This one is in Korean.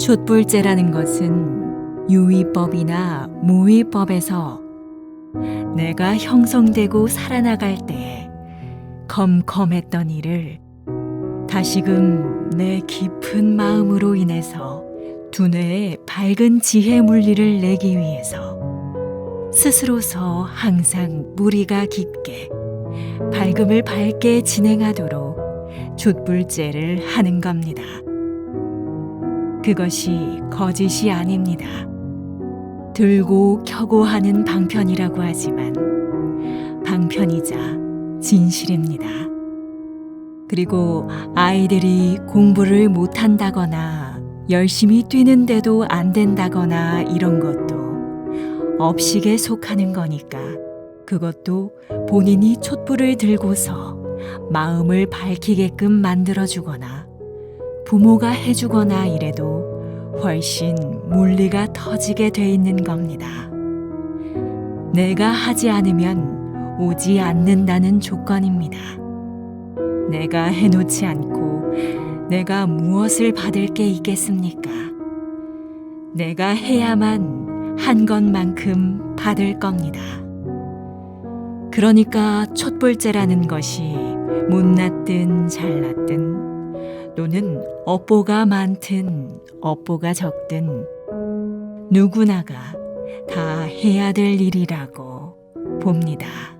촛불제라는 것은 유의법이나 모의법에서 내가 형성되고 살아나갈 때 검검했던 일을 다시금 내 깊은 마음으로 인해서 두뇌에 밝은 지혜 물리를 내기 위해서 스스로서 항상 무리가 깊게 밝음을 밝게 진행하도록 촛불제를 하는 겁니다. 그것이 거짓이 아닙니다. 들고 켜고 하는 방편이라고 하지만 방편이자 진실입니다. 그리고 아이들이 공부를 못한다거나 열심히 뛰는데도 안 된다거나 이런 것도 업식에 속하는 거니까 그것도 본인이 촛불을 들고서 마음을 밝히게끔 만들어주거나 부모가 해주거나 이래도 훨씬 물리가 터지게 돼 있는 겁니다. 내가 하지 않으면 오지 않는다는 조건입니다. 내가 해놓지 않고 내가 무엇을 받을 게 있겠습니까? 내가 해야만 한 것만큼 받을 겁니다. 그러니까 촛불제라는 것이 못났든 잘났든 또는 업보가 많든 업보가 적든 누구나가 다 해야 될 일이라고 봅니다.